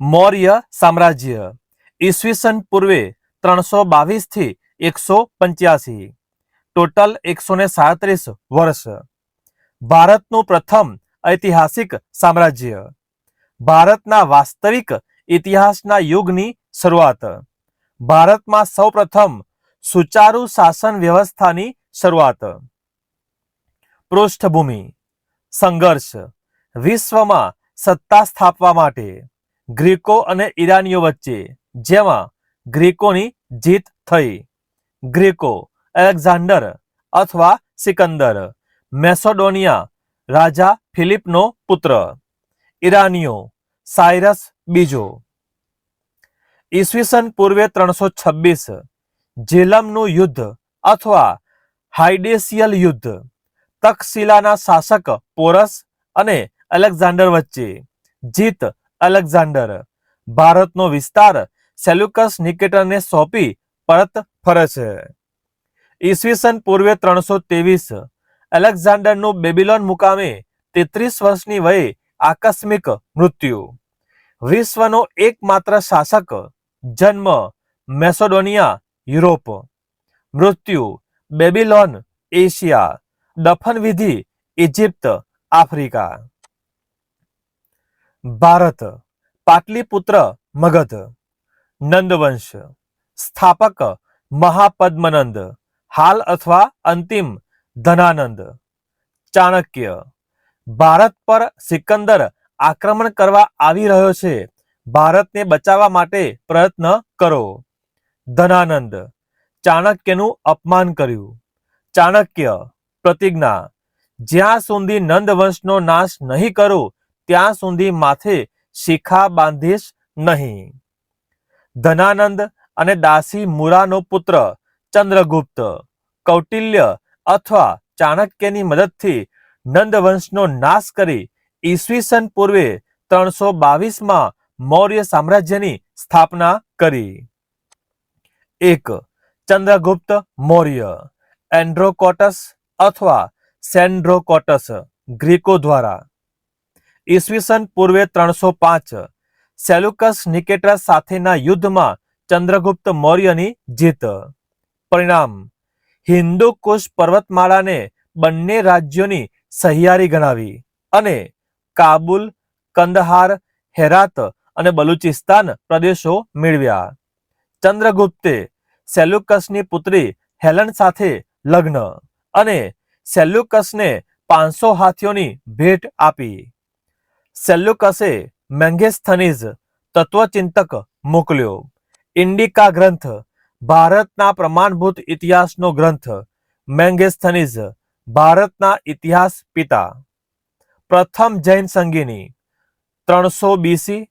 મૌર્ય સામ્રાજ્ય. ઈસવીસન પૂર્વે ત્રણસો બાવીસથી એકસો પંચ્યાસી. ટોટલ એકસો ને સાડત્રીસ વર્ષ. ભારતનું પ્રથમ ઐતિહાસિક સામ્રાજ્ય. ભારતના વાસ્તવિક ઇતિહાસના યુગની શરૂઆત. ભારતમાં સૌપ્રથમ સુચારુ શાસન વ્યવસ્થાની શરૂઆત. પૃષ્ઠભૂમિ. સંઘર્ષ. વિશ્વમાં સત્તા સ્થાપવા માટે. ગ્રીકો અને ઈરાનીઓ વચ્ચે, જેમાં ગ્રીકોની જીત થઈ. ગ્રીકો, એલેક્ઝાન્ડર અથવા સિકંદર. મેસોડોનિયા, રાજા ફિલિપનો પુત્ર. ઈરાનીઓ, સાયરસ બીજો. ઈસવીસન પૂર્વે ત્રણસો છવ્વીસ જેલમનું યુદ્ધ અથવા હાઇડેસિયલ યુદ્ધ. તક્ષશિલાના શાસક પોરસ અને અલેક્ઝાન્ડર વચ્ચે, જીત અલેક્ઝાન્ડર. ભારતનો વિસ્તાર સેલ્યુકસ નિકેટરને સોંપી પરત ફરે છે. ઈસવીસન પૂર્વે ત્રણસો ત્રેવીસ અલેક્ઝાન્ડરનું બેબિલોન મુકામે તેત્રીસ વર્ષની વયે આકસ્મિક મૃત્યુ. વિશ્વનો એકમાત્ર શાસક જન્મ મેસોડોનિયા, યુરોપ. મૃત્યુ બેબિલોન, એશિયા. દફન વિધિ ઇજિપ્ત આફ્રિકા. ભારત, પાટલીપુત્ર મગધ, નંદવંશ, સ્થાપક મહાપદ્મનંદ, હાલ અથવા અંતિમ ધનાનંદ. ચાણક્ય, ભારત પર સિકંદર આક્રમણ કરવા આવી રહ્યો છે, ભારતને બચાવવા માટે પ્રયત્ન કરો. ધનાનંદ, ચાણક્યનું અપમાન કર્યું. ચાણક્ય, પ્રતિજ્ઞા, જ્યાં સુધી નંદવંશનો નાશ નહીં કરું ત્યાં સુધી માથે શિખા બાંધીશ નહીં. ધનાનંદ અને દાસી મુરાનો પુત્ર ચંદ્રગુપ્ત કૌટિલ્ય અથવા ચાણક્યની મદદથી નંદવંશનો નાશ કરી ઈસવીસન પૂર્વે ત્રણસો બાવીસમાં મૌર્ય સામ્રાજ્યની સ્થાપના કરી. એક, ચંદ્રગુપ્ત મૌર્ય. એન્ડ્રોકોટસ અથવા સેન્ડ્રોકોટસ ગ્રીકો દ્વારા. ઈસવીસન પૂર્વે ત્રણસો પાંચ. સેલ્યુકસ નિકેટ્રા સાથેના યુદ્ધમાં ચંદ્રગુપ્ત મૌર્યની જીત. પરિણામ, હિન્દુ કુશ પર્વતમાળાને બંને રાજ્યોની સહિયારી ગણાવી અને કાબુલ, કંદહાર, હેરાત અને બલુચિસ્તાન પ્રદેશો મેળવ્યા. ચંદ્રગુપ્તે સેલ્યુકસની પુત્રી હેલન સાથે લગ્ન અને સેલ્યુકસને પાંચસો હાથીઓની ભેટ આપી. સેલ્યુકસે મેંગેસ્થનીઝ તત્વચિંતક મોકલ્યો. ઇન્ડિકા ગ્રંથ, ભારતના પ્રમાણભૂત ઇતિહાસનો ગ્રંથ મેંગેસ્થનીઝ ભારતના ઇતિહાસ પિતા. પ્રથમ જૈન સંગીની, ત્રણસો બીસી,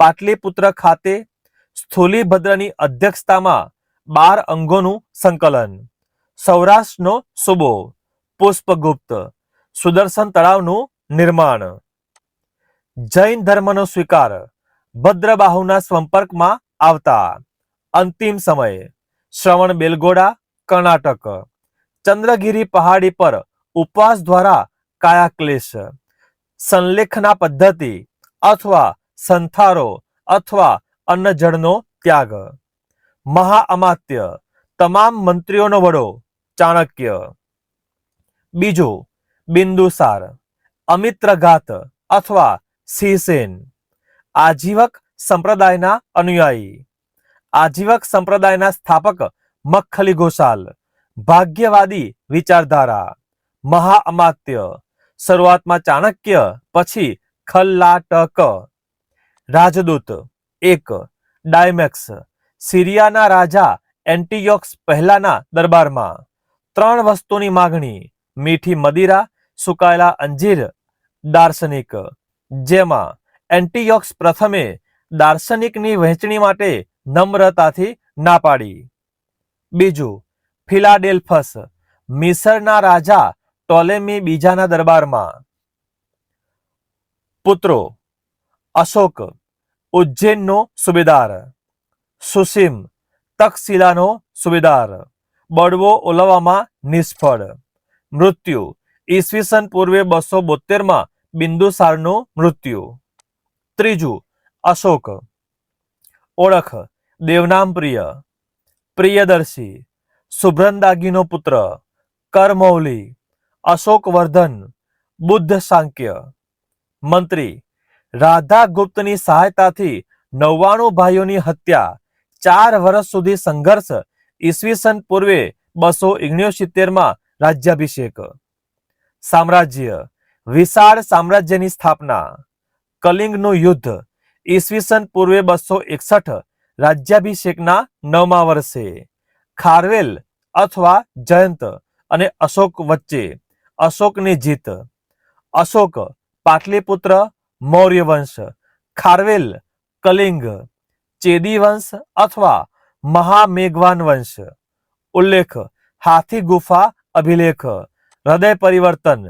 પાટલીપુત્ર ખાતે સ્થૂલીભદ્રની અધ્યક્ષતામાં બાર અંગોનું સંકલન. સૌરાષ્ટ્રનો સુબો, પુષ્પગુપ્ત, સુદર્શન તળાવનું નિર્માણ. જૈન ધર્મનો સ્વીકાર ભદ્રબાહુના સંપર્કમાં આવતા. અંતિમ સમયે શ્રવણ બેલગોડા, કર્ણાટક. ચંદ્રગીરી પહાડી પર ઉપવાસ દ્વારા કાયાક્લેશ. સંલેખના પદ્ધતિ અથવા સંથારો અથવા અન્નજળનો ત્યાગ. મહાઅમાત્ય, તમામ મંત્રીઓનો વડો, ચાણક્ય. બીજું, બિંદુસાર, અમિત્રઘાત અથવા સિંહસેન આજીવક સંપ્રદાયના અનુયાયી આજીવક સંપ્રદાયના સ્થાપક મખ્ખલી ઘોષાલ ભાગ્યવાદી વિચારધારા મહાઅમાત્ય શરૂઆતમાં ચાણક્ય પછી ખલ્લાટક રાજદૂત એક ડાયમેક્સ સિરિયાના રાજા એન્ટીયોક્સ પહેલાના દરબારમાં ત્રણ વસ્તુની માગણી મીઠી મદિરા સુકાયેલા અંજીર દાર્શનિક જેમાં એન્ટીયોક્સ પ્રથમે દાર્શનિકની વહેંચણી માટે નમ્રતાથી ના પાડી. બીજું, ફિલાડેલ્ફસ, મિસરના રાજા ટોલેમી બીજાના દરબારમાં. પુત્રો, અશોક, ઉજ્જૈનનો સુબેદાર. સુસીમ, તક્ષશિલાનો સુબેદાર. બળવો ઓલવવામાં નિષ્ફળ. મૃત્યુ, ઈસવીસન પૂર્વે બસો બોતેરમાં બિંદુસારનું મૃત્યુ. ત્રીજું, અશોક. ઓળખ, દેવનામ પ્રિય. પ્રિયદર્શી સુભ્રંદાગીનો પુત્ર. કરમૌલી, અશોકવર્ધન, બુદ્ધ સાંક્ય મંત્રી રાધા ગુપ્તની સહાયતાથી નવ્વાણું ભાઈઓની હત્યા, ચાર વર્ષ સુધી સંઘર્ષ, ઈસવીસન પૂર્વે બસો માં રાજ્યાભિષેક. સામ્રાજ્ય વિશાળ સામ્રાજ્યની સ્થાપના. કલિંગનું યુદ્ધ ઈસવીસન પૂર્વે બસો એકસઠ રાજ્યાભિષેકના નવમા વર્ષે. ખારવેલ અથવા જયંત અને અશોક વચ્ચે અશોકની જીત. અશોક પાટલીપુત્ર મૌર્ય વંશ ખારવેલ કલિંગ ચેદી વંશ અથવા મહામેઘવાન વંશ. ઉલ્લેખ, હાથી ગુફા અભિલેખ. હૃદય પરિવર્તન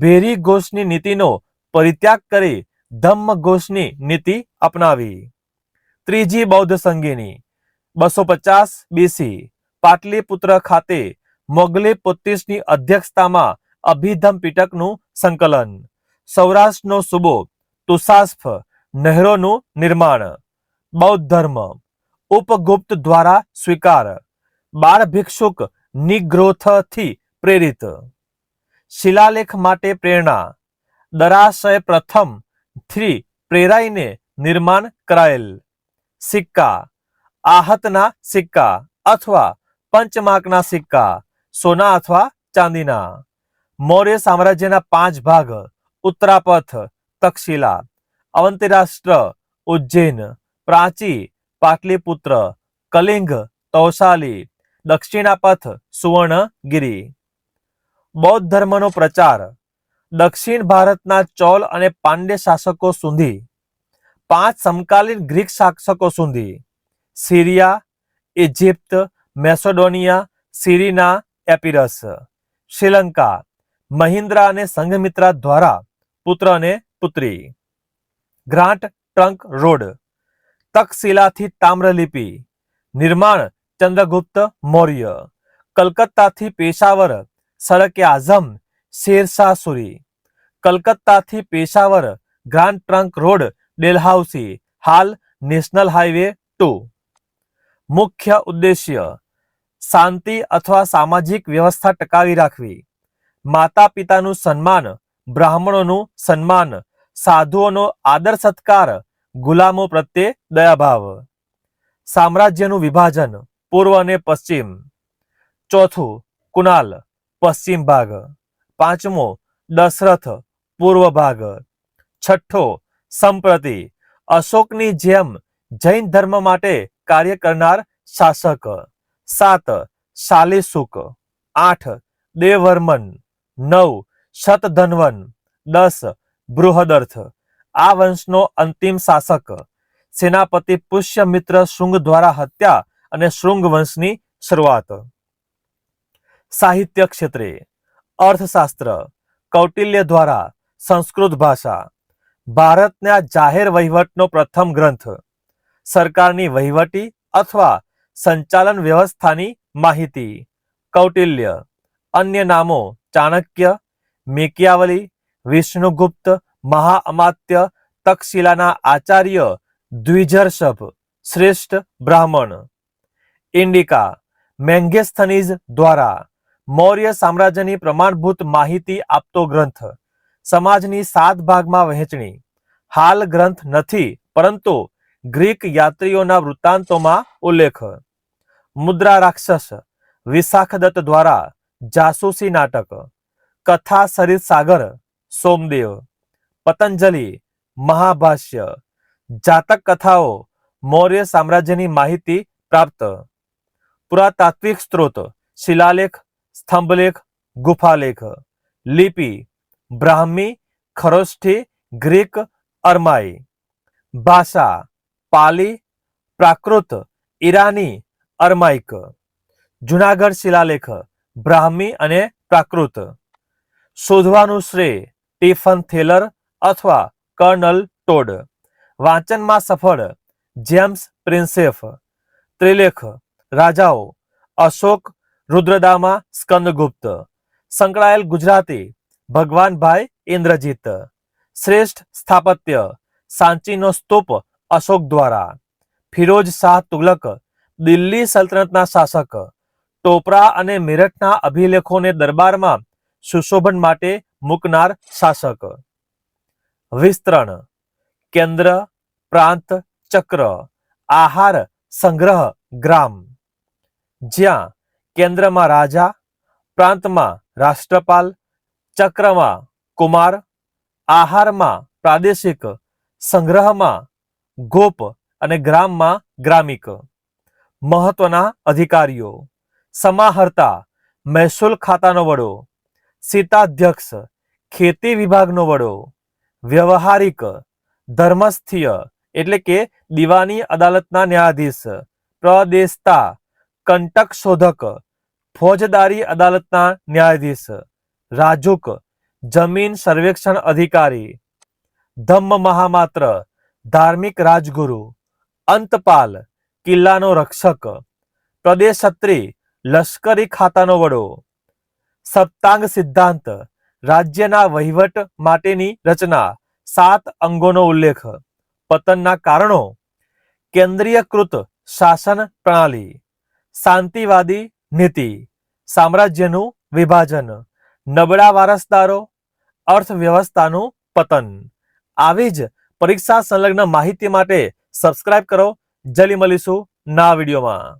ભેરી ઘોષની નીતિનો પરિત્યાગ કરી ધમ્મ ઘોષની નીતિ અપનાવી. ત્રીજી બૌદ્ધ સંઘીની બસો પચાસ બીસી પાટલીપુત્ર ખાતે મોગલી પોત્તીસની અધ્યક્ષતામાં અભિધમ પીટકનું સંકલન, સૌરાષ્ટ્રનો સુબો તુષાસ્ફ નહેરોનું નિર્માણ, બૌદ્ધ ધર્મ, ઉપગુપ્ત દ્વારા સ્વીકાર, બાળ ભિક્ષુક નિગ્રોથથી પ્રેરિત. શિલાલેખ માટે પ્રેરણા. દરાશય પ્રથમ થ્રી પ્રેરાઈને નિર્માણ કરાયેલ. સિક્કા. આહતના સિક્કા અથવા પંચમાકના સિક્કા, સોના અથવા ચાંદીના. મૌર્ય સામ્રાજ્યના પાંચ ભાગ, ઉત્તરાપથ, તક્ષશિલા, અવંતિરાષ્ટ્ર, ઉજ્જૈન, પ્રાચી, પાટલીપુત્ર, કલિંગ તૌશાલી દક્ષિણાપથ, સુવર્ણગિરી. બૌદ્ધ ધર્મનો પ્રચાર દક્ષિણ ભારતના ચોલ અને પાંડ્ય શાસકો સુધી, પાંચ સમકાલીન ગ્રીક શાસકો સુધી, Syria, Egypt, Macedonia, Cyrene, Epirus, Sri Lanka, Mahindra અને સંઘમિત્રા દ્વારા પુત્ર અને પુત્રી. ગ્રાન્ટ ટ્રંક રોડ, તક્ષશિલાથી તામ્રલિપિ, નિર્માણ ચંદ્રગુપ્ત મૌર્ય, કલકત્તાથી પેશાવર સડકે આઝમ, Shershah Suri. કલકત્તાથી Peshawar, Grand trunk road, Dalhousie. હાલ નેશનલ હાઈવે ટુ. મુખ્ય ઉદ્દેશ્ય, શાંતિ અથવા સામાજિક વ્યવસ્થા ટકાવી રાખવી. માતા પિતાનું સન્માન, બ્રાહ્મણોનું સન્માન, સાધુઓનો આદર સત્કાર, ગુલામો પ્રત્યે દયાભાવ. સામ્રાજ્યનું વિભાજન, પૂર્વ અને પશ્ચિમ. ચોથું કુનાલ પશ્ચિમ ભાગ. પાંચમો, દશરથ, પૂર્વ ભાગ. છઠ્ઠો, સંપ્રતિ. અશોકની જેમ જૈન ધર્મ માટે કાર્ય કરનાર શાસક. સાત, શાલિસુક. આઠ, દેવવર્મન. નવ, શતધનવન. દસ, બૃહદર્થ. આ વંશનો અંતિમ શાસક. સેનાપતિ પુષ્યમિત્ર શૃંગ દ્વારા હત્યા અને શૃંગ વંશની શરૂઆત. સાહિત્ય ક્ષેત્રે અર્થશાસ્ત્ર કૌટિલ્ય દ્વારા સંસ્કૃત ભાષા ભારતના જાહેર વહીવટનો પ્રથમ ગ્રંથ સરકારની વહીવટી અથવા સંચાલન વ્યવસ્થાની માહિતી કૌટિલ્ય અન્ય નામો ચાણક્ય મેકિયાવલી વિષ્ણુગુપ્ત મહાઅમાત્ય તક્ષશિલાના આચાર્ય દ્વિજર્ષભ શ્રેષ્ઠ બ્રાહ્મણ ઇન્ડિકા મેંગેસ્થનીઝ દ્વારા મૌર્ય સામ્રાજ્યની પ્રમાણભૂત માહિતી આપતો ગ્રંથ. સમાજની સાત ભાગમાં વહેંચણી. હાલ ગ્રંથ નથી, પરંતુ ગ્રીક યાત્રીઓના વૃત્તાંતોમાં ઉલ્લેખ. મુદ્રા રાક્ષસ વિશાખદત્ત દ્વારા જાસૂસી નાટક. કથા સરિત સાગર, સોમદેવ. પતંજલિ, મહાભાષ્ય. જાતક કથાઓ મૌર્ય સામ્રાજ્યની માહિતી પ્રાપ્ત. પુરાતાત્વિક સ્ત્રોત, શિલાલેખ સ્તંભલેખ, ગુફાલેખ, લિપિ, બ્રાહ્મી, ખરોષ્ઠી, ગ્રીક, અરમાઈ, ભાષા, પાલી, પ્રાકૃત, ઈરાની, અરમાઇક, જુનાગઢ શિલાલેખ, બ્રાહ્મી અને પ્રાકૃત, શોધવાનું શ્રેય, ટીફન થેલર અથવા કર્નલ ટોડ, વાંચનમાં સફળ, જેમ્સ પ્રિન્સેફ, ત્રિલેખ, રાજાઓ, અશોક રુદ્રદામા સ્કંદગુપ્ત. સંકળાયેલ ગુજરાતી ભગવાનભાઈ ઇન્દ્રજીત. શ્રેષ્ઠ સ્થાપત્ય સાંચીનો સ્તૂપ અશોક દ્વારા. ફિરોજ શાહ તુગલક દિલ્હી સલ્તનતના શાસક. ટોપરા અને મેરઠના અભિલેખોને દરબારમાં સુશોભન માટે મૂકનાર શાસક. વિસ્તરણ, કેન્દ્ર, પ્રાંત, ચક્ર, આહાર સંગ્રહ, ગ્રામ. જ્યાં કેન્દ્રમાં રાજા, પ્રાંતમાં રાષ્ટ્રપાલ, ચક્રમાં કુમાર, આહારમાં પ્રાદેશિક, સંગ્રહમાં ગોપ અને ગ્રામમાં ગ્રામિક. મહત્વના અધિકારીઓ. સમાહર્તા, મહેસૂલ ખાતાનો વડો. સીતાધ્યક્ષ, ખેતી વિભાગનો વડો. વ્યવહારિક, ધર્મસ્થીય, એટલે કે દીવાની અદાલતના ન્યાયાધીશ. પ્રદેશતા, કંટક શોધક. ફોજદારી અદાલતના ન્યાયાધીશ. રાજુક જમીન સર્વેક્ષણ અધિકારી. ધમ્મ મહામાત્ર. ધાર્મિક રાજગુરુ. અંતપાલ કિલ્લાનો રક્ષક. પ્રદેશત્રી લશ્કરી ખાતાનો વડો. સપ્તાંગ સિદ્ધાંત. રાજ્યના વહીવટ માટેની રચના. સાત અંગોનો ઉલ્લેખ. પતનના કારણો. કેન્દ્રીયકૃત શાસન પ્રણાલી. શાંતિવાદી નીતિ, સામ્રાજ્યનું વિભાજન, નબળા વારસદારો, અર્થવ્યવસ્થાનું પતન. આવી જ પરીક્ષા સંલગ્ન માહિતી માટે સબસ્ક્રાઇબ કરો. જલ્દી મળીશું ના વિડીયોમાં.